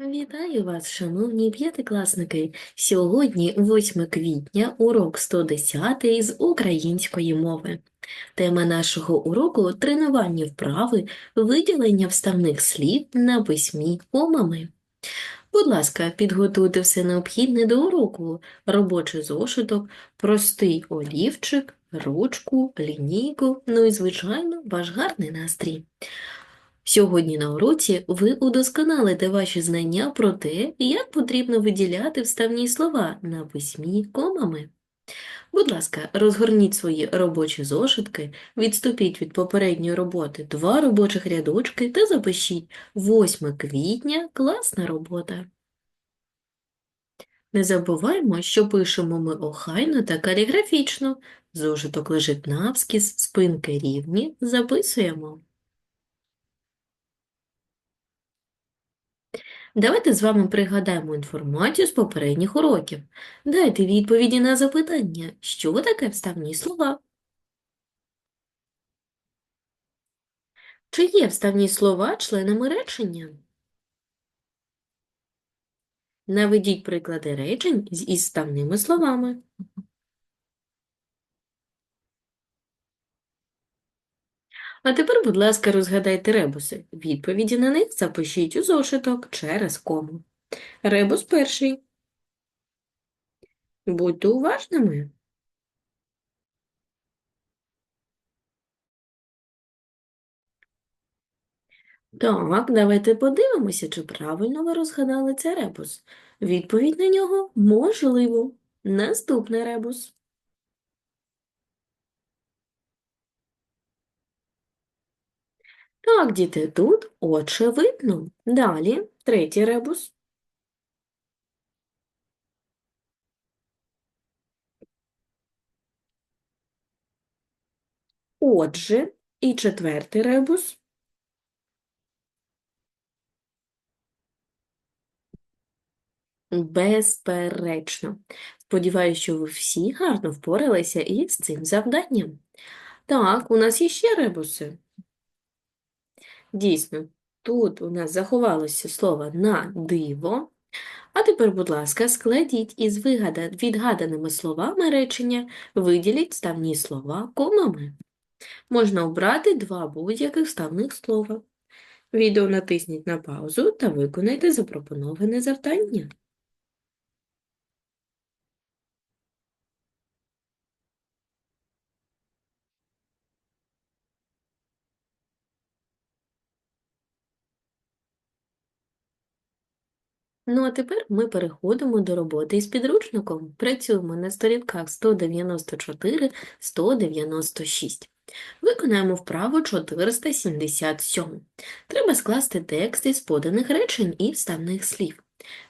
Вітаю вас, шановні п'ятикласники! Сьогодні 8 квітня, урок 110 з української мови. Тема нашого уроку – тренувальні вправи, виділення вставних слів на письмі комами. Будь ласка, підготуйте все необхідне до уроку, робочий зошиток, простий олівчик, ручку, лінійку, ну і, звичайно, ваш гарний настрій. Сьогодні на уроці ви удосконалите ваші знання про те, як потрібно виділяти вставні слова на письмі комами. Будь ласка, розгорніть свої робочі зошитки, відступіть від попередньої роботи два робочих рядочки та запишіть 8 квітня класна робота. Не забуваймо, що пишемо ми охайно та каліграфічно. Зошиток лежить навскіз, спинки рівні, записуємо. Давайте з вами пригадаємо інформацію з попередніх уроків. Дайте відповіді на запитання, що таке вставні слова? Чи є вставні слова членами речення? Наведіть приклади речень з- із вставними словами. А тепер, будь ласка, розгадайте ребуси. Відповіді на них запишіть у зошиток через кому. Ребус перший. Будьте уважними. Так, давайте подивимося, чи правильно ви розгадали цей ребус. Відповідь на нього можливо. Наступний ребус. Так, діти, тут очевидно. Далі, третій ребус. Отже, і четвертий ребус. Безперечно. Сподіваюся, що ви всі гарно впоралися із цим завданням. Так, у нас є ще ребуси. Дійсно, тут у нас заховалося слово на диво. А тепер, будь ласка, складіть із відгаданими словами речення, виділіть вставні слова комами. Можна обрати два будь-яких вставних слова. Відео натисніть на паузу та виконайте запропоноване завдання. Ну, а тепер ми переходимо до роботи із підручником. Працюємо на сторінках 194-196. Виконаємо вправу 477. Треба скласти текст із поданих речень і вставних слів.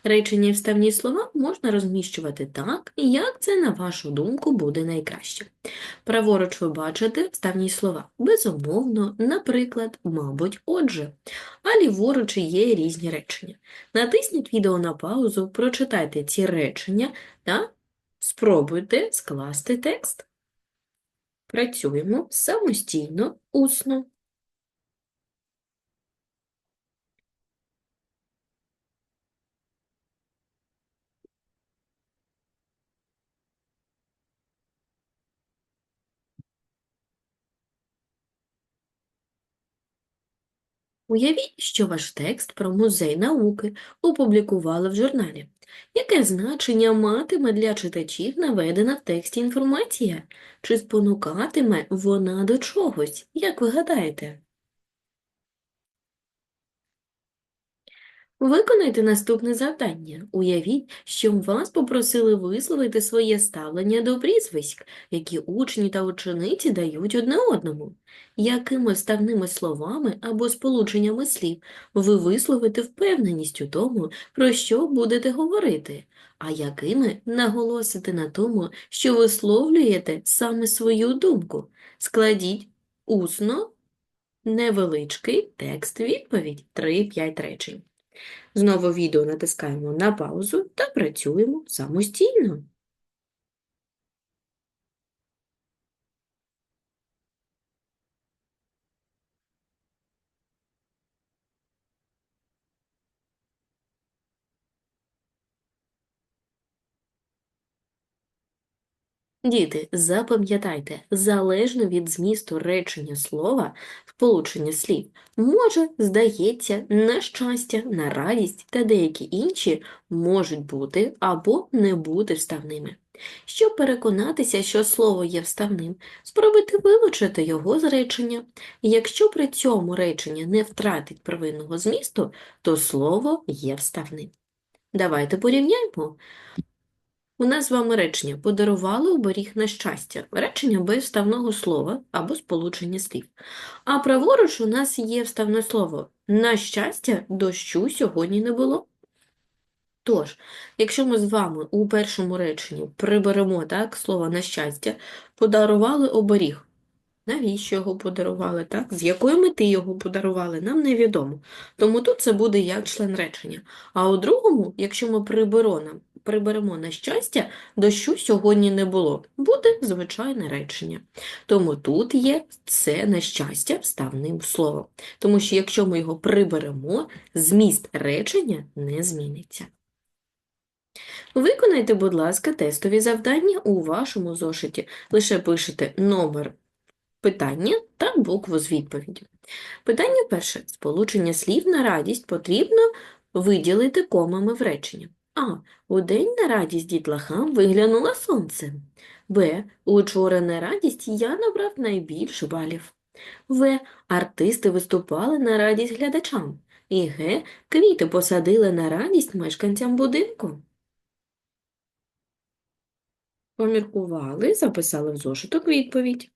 Речення вставні слова можна розміщувати так, як це, на вашу думку, буде найкраще. Праворуч ви бачите вставні слова. Безумовно, наприклад, мабуть, отже. А ліворуч є різні речення. Натисніть відео на паузу, прочитайте ці речення та спробуйте скласти текст. Працюємо самостійно, усно. Уявіть, що ваш текст про музей науки опублікували в журналі. Яке значення матиме для читачів наведена в тексті інформація? Чи спонукатиме вона до чогось? Як ви гадаєте? Виконайте наступне завдання. Уявіть, що вас попросили висловити своє ставлення до прізвиськ, які учні та учениці дають одне одному. Якими вставними словами або сполученнями слів ви висловите впевненість у тому, про що будете говорити, а якими наголосите на тому, що висловлюєте саме свою думку? Складіть усно невеличкий текст-відповідь 3-5 речень. Знову відео натискаємо на паузу та працюємо самостійно. Діти, запам'ятайте, залежно від змісту речення слова, сполучення слів, може, здається, на щастя, на радість та деякі інші можуть бути або не бути вставними. Щоб переконатися, що слово є вставним, спробуйте вилучити його з речення. Якщо при цьому речення не втратить первинного змісту, то слово є вставним. Давайте порівняємо. У нас з вами речення подарували оберіг на щастя. Речення без вставного слова або сполучення слів. А праворуч у нас є вставне слово. На щастя, дощу сьогодні не було. Тож, якщо ми з вами у першому реченні приберемо так, слово на щастя, подарували оберіг. Навіщо його подарували, так? З якої мети його подарували, нам невідомо. Тому тут це буде як член речення. А у другому, якщо ми приберемо, приберемо на щастя, дощу сьогодні не було, буде звичайне речення. Тому тут є це на щастя вставним словом. Тому що якщо ми його приберемо, зміст речення не зміниться. Виконайте, будь ласка, тестові завдання у вашому зошиті. Лише пишете номер питання та букву з відповіді. Питання перше. Сполучення слів на радість потрібно виділити комами в речення. А. У день на радість дітлахам виглянуло сонце. Б. Учора на радість я набрав найбільше балів. В. Артисти виступали на радість глядачам. І Г. Квіти посадили на радість мешканцям будинку. Поміркували, записали в зошиток відповідь.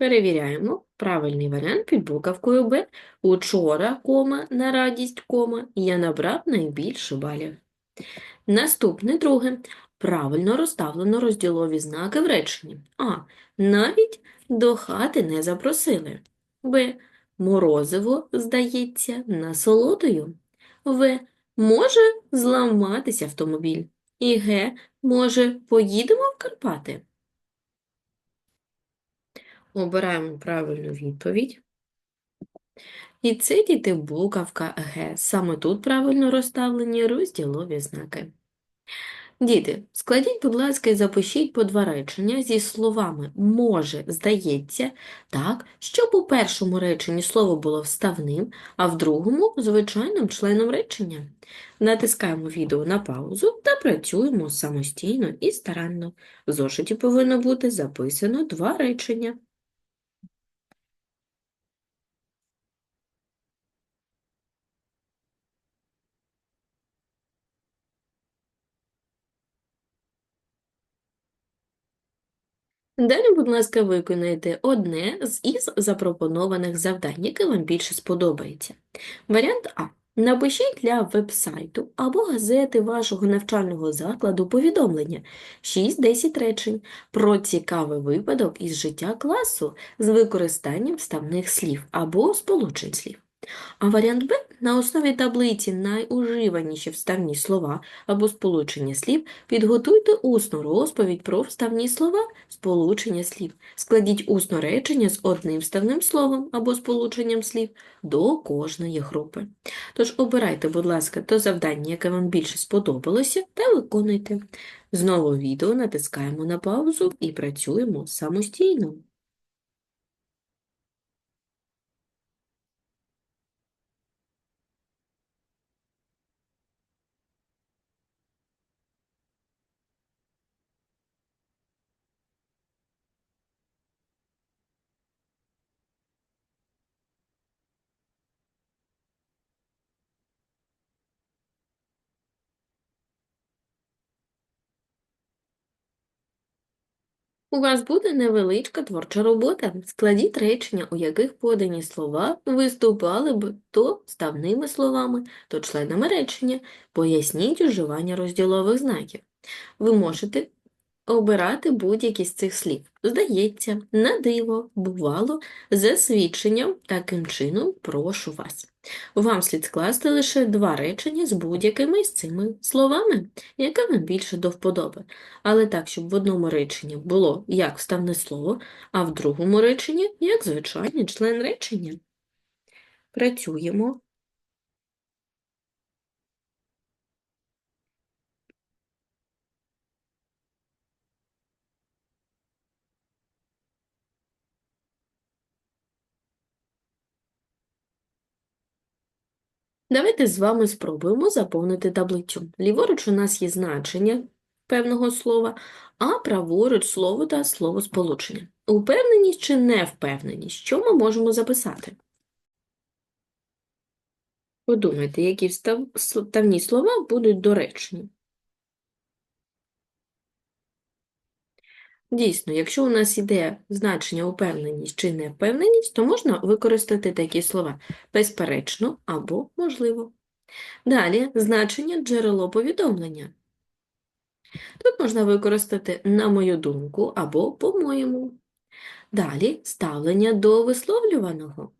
Перевіряємо правильний варіант під буковкою Б. Учора, кома, на радість, кома, я набрав найбільше балів. Наступне друге. Правильно розставлено розділові знаки в реченні. А. Навіть до хати не запросили. Б. Морозиво, здається, насолодою. В. Може зламатися автомобіль. І Г. Може, поїдемо в Карпати? Обираємо правильну відповідь. І це діти буковка Г. Саме тут правильно розставлені розділові знаки. Діти, складіть, будь ласка, і запишіть по два речення зі словами може, здається, так, щоб у першому реченні слово було вставним, а в другому звичайним членом речення. Натискаємо відео на паузу та працюємо самостійно і старанно. В зошиті повинно бути записано два речення. Далі, будь ласка, виконайте одне з із запропонованих завдань, яке вам більше сподобається. Варіант А. Напишіть для веб-сайту або газети вашого навчального закладу повідомлення 6-10 речень про цікавий випадок із життя класу з використанням вставних слів або сполучень слів. А варіант Б на основі таблиці найуживаніші вставні слова або сполучення слів підготуйте усну розповідь про вставні слова, сполучення слів. Складіть усне речення з одним вставним словом або сполученням слів до кожної групи. Тож обирайте, будь ласка, то завдання, яке вам більше сподобалося, та виконуйте. Знову відео натискаємо на паузу і працюємо самостійно. У вас буде невеличка творча робота. Складіть речення, у яких подані слова виступали б то ставними словами, то членами речення. Поясніть уживання розділових знаків. Ви можете обирати будь-які з цих слів. Здається, на диво, бувало, за свідченням, таким чином прошу вас. Вам слід скласти лише два речення з будь-якими з цими словами, яке вам більше до вподоби. Але так, щоб в одному реченні було як вставне слово, а в другому реченні як звичайний член речення. Працюємо. Давайте з вами спробуємо заповнити таблицю. Ліворуч у нас є значення певного слова, а праворуч слово та словосполучення. Упевненість чи невпевненість? Що ми можемо записати? Подумайте, які вставні слова будуть доречні. Дійсно, якщо у нас іде значення упевненість чи невпевненість, то можна використати такі слова безперечно або можливо. Далі значення джерело повідомлення. Тут можна використати на мою думку або по-моєму. Далі ставлення до висловлюваного.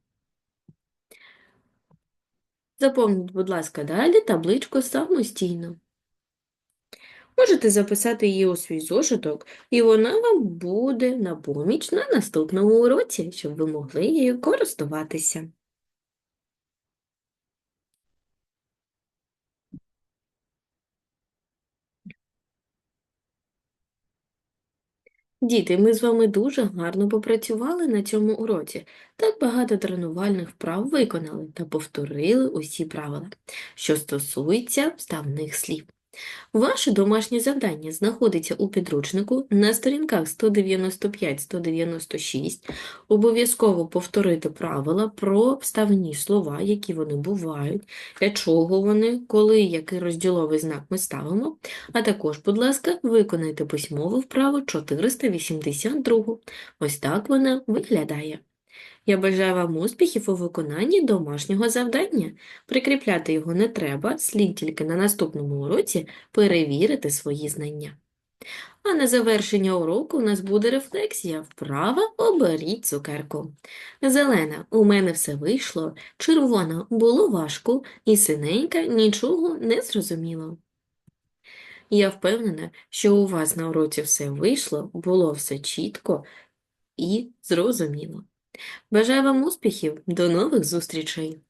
Заповніть, будь ласка, далі табличку самостійно. Можете записати її у свій зошиток, і вона вам буде на поміч на наступному уроці, щоб ви могли її користуватися. Діти, ми з вами дуже гарно попрацювали на цьому уроці. Так багато тренувальних вправ виконали та повторили усі правила, що стосуються вставних слів. Ваше домашнє завдання знаходиться у підручнику на сторінках 195-196. Обов'язково повторити правила про вставні слова, які вони бувають, для чого вони, коли, який розділовий знак ми ставимо. А також, будь ласка, виконайте письмову вправу 482. Ось так вона виглядає. Я бажаю вам успіхів у виконанні домашнього завдання. Прикріпляти його не треба, слід тільки на наступному уроці перевірити свої знання. А на завершення уроку у нас буде рефлексія. Вправа оберіть цукерку. Зелена, у мене все вийшло, червона було важко, і синенька нічого не зрозуміло. Я впевнена, що у вас на уроці все вийшло, було все чітко і зрозуміло. Бажаю вам успіхів, до нових зустрічей!